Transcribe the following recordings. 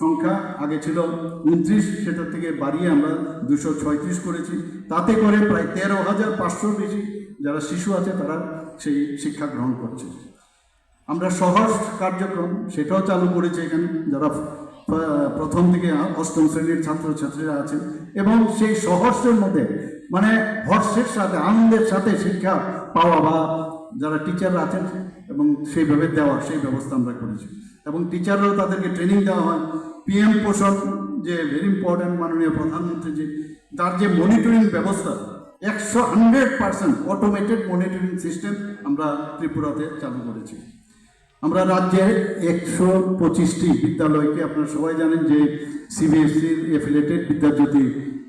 সংখ্যা আগে ছিল উনত্রিশ, সেটা থেকে বাড়িয়ে আমরা দুশো ছয়ত্রিশ করেছি। তাতে করে প্রায় তেরো হাজার পাঁচশোর বেশি যারা শিশু আছে, তারা সেই শিক্ষা গ্রহণ করছে। আমরা সহজ কার্যক্রম সেটাও চালু করেছি এখানে, যারা প্রথম থেকে অষ্টম শ্রেণির ছাত্রছাত্রীরা আছেন। এবং সেই সহজের মধ্যে মানে হর্ষের সাথে, আনন্দের সাথে শিক্ষা পাওয়া বা যারা টিচাররা আছেন, এবং সেইভাবে দেওয়ার সেই ব্যবস্থা আমরা করেছি। এবং টিচাররাও তাদেরকে ট্রেনিং দেওয়া হয়। পিএম পোষণ, যে ভেরি ইম্পর্ট্যান্ট মাননীয় প্রধানমন্ত্রী যে তার যে মনিটরিং ব্যবস্থা, একশো hundred percent automated monitoring system আমরা ত্রিপুরাতে চালু করেছি। আমরা রাজ্যে একশো পঁচিশটি বিদ্যালয়কে আপনারা সবাই জানেন যে সিবিএসসির এফিলেটেড বিদ্যাজ্যোতি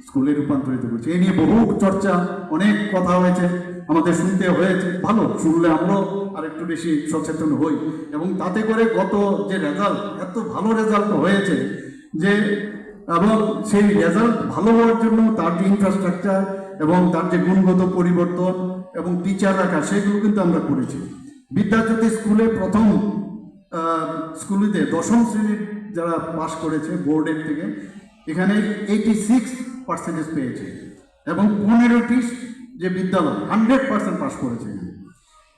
স্কুলে রূপান্তরিত করছে। এই নিয়ে বহু চর্চা, অনেক কথা হয়েছে, আমাদের শুনতে হয়েছে। ভালো, শুনলে আমরাও আরেকটু বেশি সচেতন হই। এবং তাতে করে গত যে রেজাল্ট এত ভালো রেজাল্ট হয়েছে যে, এবং সেই রেজাল্ট ভালো হওয়ার জন্য তার যে ইনফ্রাস্ট্রাকচার এবং তার যে গুণগত পরিবর্তন এবং টিচার রাখা, সেগুলো কিন্তু আমরা করেছি। বিদ্যাজ্যোতি স্কুলে প্রথম স্কুলেতে দশম শ্রেণির যারা পাশ করেছে বোর্ডের থেকে, এখানে এইটি সিক্স পার্সেন্টেজ পেয়েছে। এবং পনেরোটি যে বিদ্যালয় হান্ড্রেড পার্সেন্ট পাশ করেছে।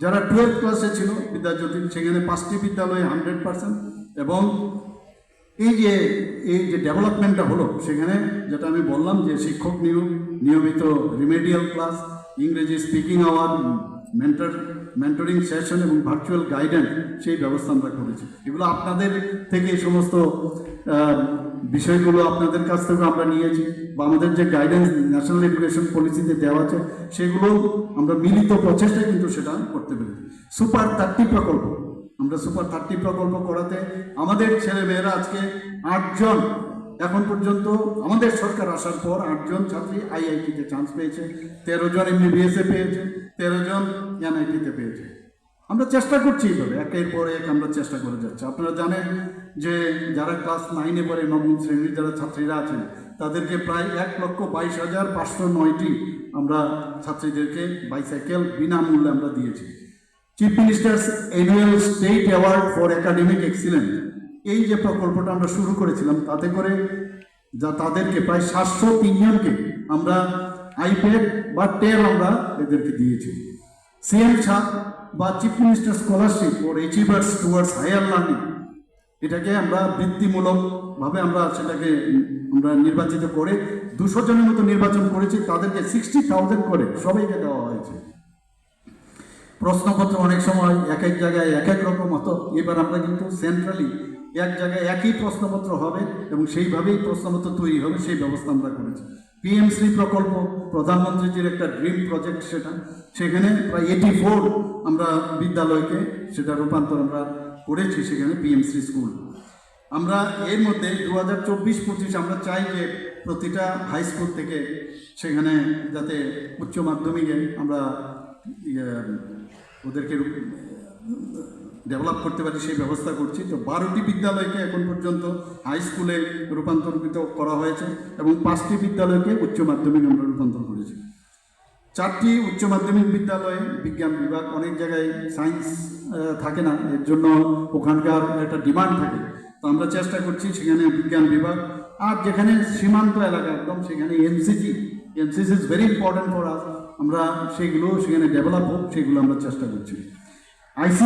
যারা টুয়েলভ ক্লাসে ছিল, বিদ্যাজ্যোতি, সেখানে পাঁচটি বিদ্যালয়ে হান্ড্রেড পার্সেন্ট এবং এই যে এই যে ডেভেলপমেন্টটা হলো, সেখানে যেটা আমি বললাম যে শিক্ষক নিয়োগ, নিয়মিত রিমেডিয়াল ক্লাস ইংরেজি speaking hour mentor mentoring session এবং ভার্চুয়াল গাইডেন্স সেই ব্যবস্থা আমরা করেছি। এগুলো আপনাদের থেকে সমস্ত বিষয়গুলো আপনাদের কাছ থেকে আমরা নিয়েছি বা আমাদের যে গাইডেন্স ন্যাশনাল এডুকেশন পলিসিতে দেওয়া আছে, সেগুলো আমরা মিলিত প্রচেষ্টায় কিন্তু সেটা করতে পেরেছি। সুপার থার্টি প্রকল্প, আমরা সুপার থার্টি প্রকল্প করাতে আমাদের ছেলে মেয়েরা আজকে আটজন এখন পর্যন্ত আমাদের সরকার আসার পর আটজন ছাত্রী আইআইটিতে চান্স পেয়েছে তেরো জন এমবিবিএসে পেয়েছে তেরো জন এনআইটিতে পেয়েছে। আমরা চেষ্টা করছি এইভাবে, একের পর এক আমরা চেষ্টা করে যাচ্ছি। আপনারা জানেন যে যারা ক্লাস নাইনে পড়ে, নবম শ্রেণির যারা ছাত্রীরা আছেন, তাদেরকে প্রায় এক লক্ষ বাইশ হাজার পাঁচশো নয়টি আমরা ছাত্রীদেরকে বাইসাইকেল বিনামূল্যে আমরা দিয়েছি। Chief minister's annual state award for academic excellence এই যে প্রকল্পটা আমরা শুরু করেছিলাম, তাতে করে যা তাদেরকে প্রায় সাতশো তিনজনকে আমরা আইপ্যাড বা টেল আমরা এদেরকে দিয়েছি। সিএম ছাদ বা chief minister scholarship for achievers towards higher learning এটাকে আমরা বৃত্তিমূলকভাবে আমরা সেটাকে আমরা নির্বাচিত করে দুশো জনের মতো নির্বাচন করেছি, তাদেরকে সিক্সটি থাউজেন্ড করে সবাইকে দেওয়া হয়েছে। প্রশ্নপত্র অনেক সময় এক এক জায়গায় এক এক রকম হতো এবার আমরা কিন্তু সেন্ট্রালি এক জায়গায় একই প্রশ্নপত্র হবে এবং সেইভাবেই প্রশ্নপত্র তৈরি হবে, সেই ব্যবস্থা আমরা করেছি। পিএমসি প্রকল্প, প্রধানমন্ত্রীজির একটা ড্রিম প্রজেক্ট সেটা। সেখানে প্রায় এইটি ফোর আমরা বিদ্যালয়কে সেটা রূপান্তর আমরা করেছি সেখানে পিএমসি স্কুল আমরা এর মধ্যে দু হাজার চব্বিশ পঁচিশ আমরা চাই যে প্রতিটা হাই স্কুল থেকে সেখানে যাতে উচ্চ মাধ্যমিকে আমরা ওদেরকে ডেভেলপ করতে পারি, সেই ব্যবস্থা করছি। তো বারোটি বিদ্যালয়কে এখন পর্যন্ত হাই স্কুলে রূপান্তরিত করা হয়েছে এবং পাঁচটি বিদ্যালয়কে উচ্চ মাধ্যমিক আমরা রূপান্তর করেছি। চারটি উচ্চ মাধ্যমিক বিদ্যালয়ে বিজ্ঞান বিভাগ অনেক জায়গায় সায়েন্স থাকে না, এর জন্য ওখানকার একটা ডিমান্ড থাকে। তো আমরা চেষ্টা করছি সেখানে বিজ্ঞান বিভাগ আর যেখানে সীমান্ত এলাকা, একদম সেখানে NCC NCC is very important for us আমরা সেগুলো সেখানে ডেভেলপ হোক, সেগুলো আমরা চেষ্টা করছি। আইসিসি